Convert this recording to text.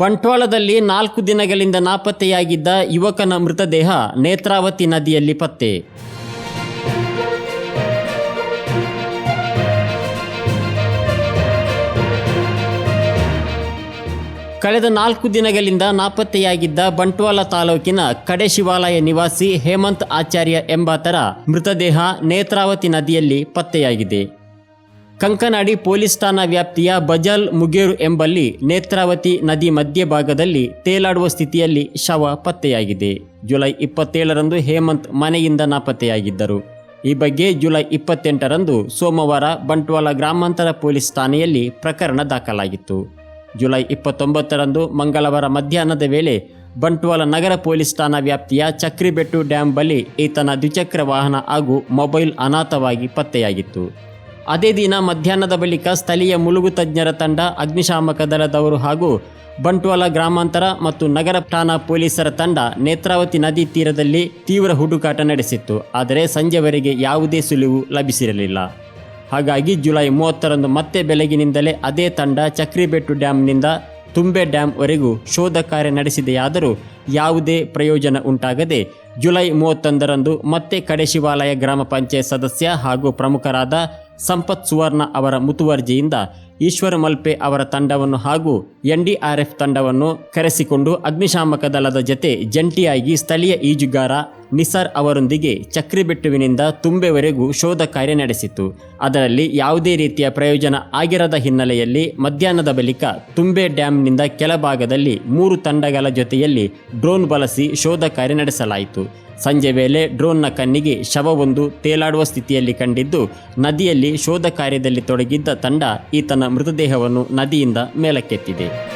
ಬಂಟ್ವಾಳದಲ್ಲಿ ನಾಲ್ಕು ದಿನಗಳಿಂದ ನಾಪತ್ತೆಯಾಗಿದ್ದ ಯುವಕನ ಮೃತದೇಹ ನೇತ್ರಾವತಿ ನದಿಯಲ್ಲಿ ಪತ್ತೆ. ಕಳೆದ ನಾಲ್ಕು ದಿನಗಳಿಂದ ನಾಪತ್ತೆಯಾಗಿದ್ದ ಬಂಟ್ವಾಳ ತಾಲೂಕಿನ ಕಡೆ ಶಿವಾಲಯ ನಿವಾಸಿ ಹೇಮಂತ್ ಆಚಾರ್ಯ ಎಂಬಾತರ ಮೃತದೇಹ ನೇತ್ರಾವತಿ ನದಿಯಲ್ಲಿ ಪತ್ತೆಯಾಗಿದೆ. ಕಂಕನಾಡಿ ಪೊಲೀಸ್ ಠಾಣಾ ವ್ಯಾಪ್ತಿಯ ಬಜಲ್ ಮುಗೇರು ಎಂಬಲ್ಲಿ ನೇತ್ರಾವತಿ ನದಿ ಮಧ್ಯಭಾಗದಲ್ಲಿ ತೇಲಾಡುವ ಸ್ಥಿತಿಯಲ್ಲಿ ಶವ ಪತ್ತೆಯಾಗಿದೆ. ಜುಲೈ ಇಪ್ಪತ್ತೇಳರಂದು ಹೇಮಂತ್ ಮನೆಯಿಂದ ನಾಪತ್ತೆಯಾಗಿದ್ದರು. ಈ ಬಗ್ಗೆ ಜುಲೈ ಇಪ್ಪತ್ತೆಂಟರಂದು ಸೋಮವಾರ ಬಂಟ್ವಾಳ ಗ್ರಾಮಾಂತರ ಪೊಲೀಸ್ ಠಾಣೆಯಲ್ಲಿ ಪ್ರಕರಣ ದಾಖಲಾಗಿತ್ತು. ಜುಲೈ ಇಪ್ಪತ್ತೊಂಬತ್ತರಂದು ಮಂಗಳವಾರ ಮಧ್ಯಾಹ್ನದ ವೇಳೆ ಬಂಟ್ವಾಳ ನಗರ ಪೊಲೀಸ್ ಠಾಣಾ ವ್ಯಾಪ್ತಿಯ ಚಕ್ರಿಬೆಟ್ಟು ಡ್ಯಾಂ ಬಳಿ ಈತನ ದ್ವಿಚಕ್ರ ವಾಹನ ಹಾಗೂ ಮೊಬೈಲ್ ಅನಾಥವಾಗಿ ಪತ್ತೆಯಾಗಿತ್ತು. ಅದೇ ದಿನ ಮಧ್ಯಾಹ್ನದ ಬಳಿಕ ಸ್ಥಳೀಯ ಮುಳುಗು ತಜ್ಞರ ತಂಡ, ಅಗ್ನಿಶಾಮಕ ದಳದವರು ಹಾಗೂ ಬಂಟ್ವಾಲ ಗ್ರಾಮಾಂತರ ಮತ್ತು ನಗರ ಠಾಣಾ ಪೊಲೀಸರ ತಂಡ ನೇತ್ರಾವತಿ ನದಿ ತೀರದಲ್ಲಿ ತೀವ್ರ ಹುಡುಕಾಟ ನಡೆಸಿತ್ತು. ಆದರೆ ಸಂಜೆವರೆಗೆ ಯಾವುದೇ ಸುಳಿವು ಲಭಿಸಿರಲಿಲ್ಲ. ಹಾಗಾಗಿ ಜುಲೈ ಮೂವತ್ತರಂದು ಮತ್ತೆ ಬೆಳಗಿನಿಂದಲೇ ಅದೇ ತಂಡ ಚಕ್ರಿಬೆಟ್ಟು ಡ್ಯಾಂನಿಂದ ತುಂಬೆ ಡ್ಯಾಂವರೆಗೂ ಶೋಧ ಕಾರ್ಯ ನಡೆಸಿದೆಯಾದರೂ ಯಾವುದೇ ಪ್ರಯೋಜನ ಉಂಟಾಗದೆ ಜುಲೈ ಮೂವತ್ತೊಂದರಂದು ಮತ್ತೆ ಕಡೆ ಶಿವಾಲಯ ಗ್ರಾಮ ಪಂಚಾಯತ್ ಸದಸ್ಯ ಹಾಗೂ ಪ್ರಮುಖರಾದ ಸಂಪತ್ ಸುವರ್ಣ ಅವರ ಮುತುವರ್ಜಿಯಿಂದ ಈಶ್ವರ ಮಲ್ಪೆ ಅವರ ತಂಡವನ್ನು ಹಾಗೂ ಎನ್ಡಿಆರ್ಎಫ್ ತಂಡವನ್ನು ಕರೆಸಿಕೊಂಡು ಅಗ್ನಿಶಾಮಕ ದಳದ ಜತೆ ಜಂಟಿಯಾಗಿ ಸ್ಥಳೀಯ ಈಜುಗಾರ ನಿಸಾರ್ ಅವರೊಂದಿಗೆ ಚಕ್ರಿಬೆಟ್ಟುವಿನಿಂದ ತುಂಬೆವರೆಗೂ ಶೋಧ ಕಾರ್ಯ ನಡೆಸಿತು ಅದರಲ್ಲಿ ಯಾವುದೇ ರೀತಿಯ ಪ್ರಯೋಜನ ಆಗಿರದ ಹಿನ್ನೆಲೆಯಲ್ಲಿ ಮಧ್ಯಾಹ್ನದ ಬಳಿಕ ತುಂಬೆ ಡ್ಯಾಂನಿಂದ ಕೆಳಭಾಗದಲ್ಲಿ ಮೂರು ತಂಡಗಳ ಜೊತೆಯಲ್ಲಿ ಡ್ರೋನ್ ಬಳಸಿ ಶೋಧ ಕಾರ್ಯ ನಡೆಸಲಾಯಿತು. ಸಂಜೆ ವೇಳೆ ಡ್ರೋನ್ನ ಕಣ್ಣಿಗೆ ಶವವೊಂದು ತೇಲಾಡುವ ಸ್ಥಿತಿಯಲ್ಲಿ ಕಂಡಿದ್ದು, ನದಿಯಲ್ಲಿ ಶೋಧ ಕಾರ್ಯದಲ್ಲಿ ತೊಡಗಿದ್ದ ತಂಡ ಈತನ ಮೃತದೇಹವನ್ನು ನದಿಯಿಂದ ಮೇಲಕ್ಕೆತ್ತಿದೆ.